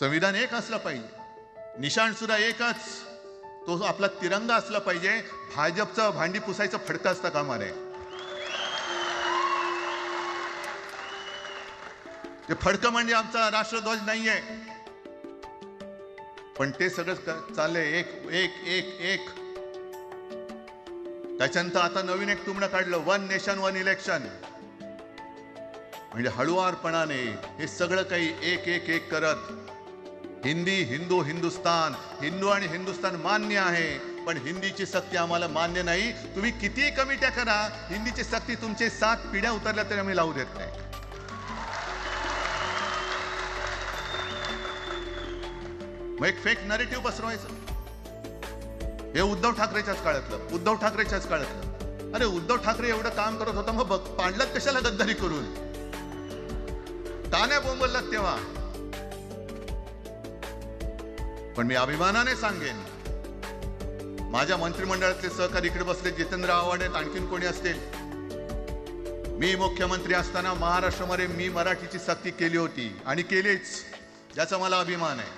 संविधान एक असलं पाहिजे. निशाण सुद्धा एकच. तो आपला तिरंगा असला पाहिजे. भाजपचं भांडी पुसायचं फडकं असतं कामा नये ते फडकं म्हणजे आमचा राष्ट्रध्वज नाहीये. पण ते सगळं चाललंय. एक एक एक एक. त्याच्यानंतर आता नवीन एक तुमनं काढलं. One nation one election. म्हणजे हळुवारपणाने हे सगळं काही एक एक एक करत हिंदी हिंदू हिंदुस्तान. हिंदू आणि हिंदुस्तान मान्य आहे. पण हिंदीची सक्ती आम्हाला मान्य नाही. तुम्ही कितीही कमिट्या करा. हिंदीची सक्ती तुमचे सात पिढ्या उतरल्या तरी आम्ही लावू देत नाही. मग एक फेक नरेटिव्ह पसरवायचं. हे उद्धव ठाकरेच्याच काळातलं. उद्धव ठाकरेच्याच काळातलं. अरे उद्धव ठाकरे एवढं काम करत होता मग बघ पाडलं कशाला गद्दारी करून? ताण्या बोंबललात तेव्हा. पण मी अभिमानाने सांगेन माझ्या मंत्रिमंडळातले सहकारी इकडे बसले जितेंद्र आव्हाड आहेत आणखीन कोणी असतील? मी मुख्यमंत्री असताना महाराष्ट्रामध्ये मी मराठीची सक्ती केली होती आणि केलीच ज्याचा मला अभिमान आहे.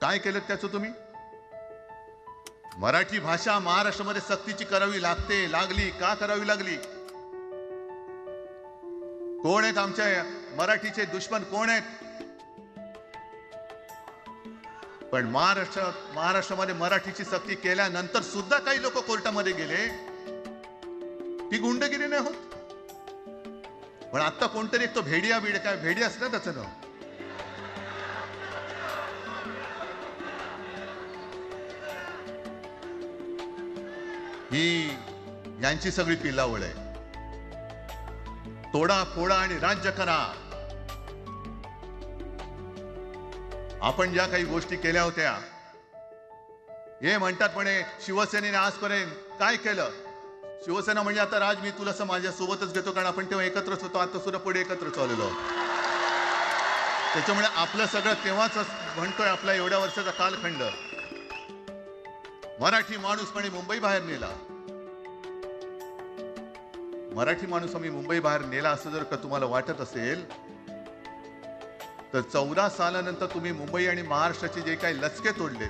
काय केलं त्याचं तुम्ही? मराठी भाषा महाराष्ट्रामध्ये सक्तीची करावी लागते लागली. का करावी लागली? कोण आहेत आमच्या मराठीचे दुश्मन? कोण आहेत? पण महाराष्ट्र महाराष्ट्रामध्ये मराठीची सक्ती केल्यानंतर सुद्धा काही लोक कोर्टामध्ये गेले. ती गुंडगिरी नाही होत. पण आता कोणतरी एक तो भेडिया बीड काय भेडी असलं त्याचं नाव. ही यांची सगळी पिलावळ आहे तोडा फोडा आणि राज्य करा. आपण ज्या काही गोष्टी केल्या होत्या हे म्हणतात म्हणे शिवसेनेने आजपर्यंत काय केलं? शिवसेना म्हणजे आता राज मी तुला असं माझ्या सोबतच घेतो कारण आपण तेव्हा एकत्रच होतो आता सुद्धा पुढे एकत्र चाललेलो त्याच्यामुळे आपलं सगळं तेव्हाच म्हणतोय आपला एवढ्या वर्षाचा कालखंड. मराठी माणूस म्हणे मुंबई बाहेर नेला. मराठी माणूस आम्ही मुंबई बाहेर नेला असं जर का तुम्हाला वाटत असेल तर चौदा सालानंतर तुम्ही मुंबई आणि महाराष्ट्राचे जे काही लचके तोडले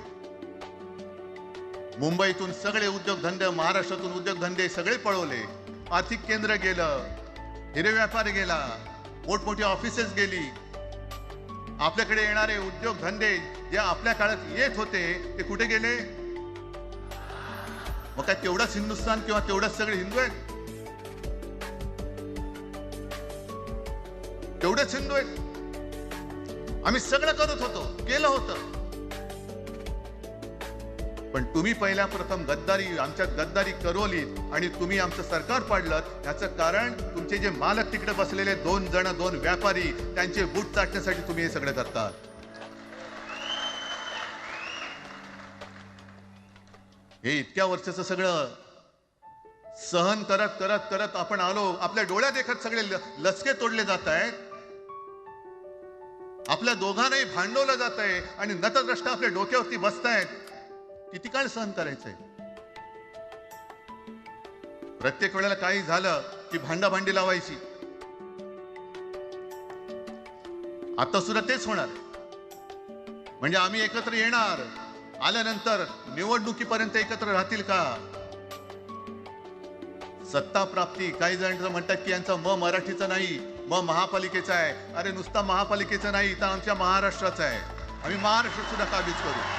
मुंबईतून सगळे उद्योगधंदे महाराष्ट्रातून उद्योगधंदे सगळे पळवले आर्थिक केंद्र गेलं हिरे व्यापार गेला मोठमोठी ऑफिसेस गेली आपल्याकडे येणारे उद्योगधंदे जे आपल्या काळात येत होते ते कुठे गेले? मग काय तेवढंच हिंदुस्थान किंवा तेवढंच सगळे हिंदू आहेत? तेवढेच हिंदू आहेत. आम्ही सगळं करत होतो केलं होतं. पण तुम्ही पहिल्या प्रथम गद्दारी आमच्यात गद्दारी करवलीत आणि तुम्ही आमचं सरकार पाडलं याचं कारण तुमचे जे मालक तिकडे बसलेले दोन जण दोन व्यापारी त्यांचे बूट चाटण्यासाठी तुम्ही हे सगळं करतात. हे इतक्या वर्षाचं सगळं सहन करत करत करत आपण आलो आपल्या डोळ्यात देखत सगळे ल- लचके तोडले जात आहेत. आपल्या दोघांनाही भांडवलं जात आहे आणि नतद्रष्ट आपल्या डोक्यावरती बसतायत. किती काळ सहन करायचंय? प्रत्येक वेळेला काही झालं की भांडाभांडी लावायची. आता सुद्धा तेच होणार. म्हणजे आम्ही एकत्र येणार. आल्यानंतर निवडणुकीपर्यंत एकत्र राहतील का? सत्ता प्राप्ती काही जण म्हणतात की यांचा म मराठीचा नाही. मग महापालिकेचा आहे. अरे नुसता महापालिकेचा नाही तर आमच्या महाराष्ट्राचा आहे. आम्ही महाराष्ट्र सुद्धा काबीज करू.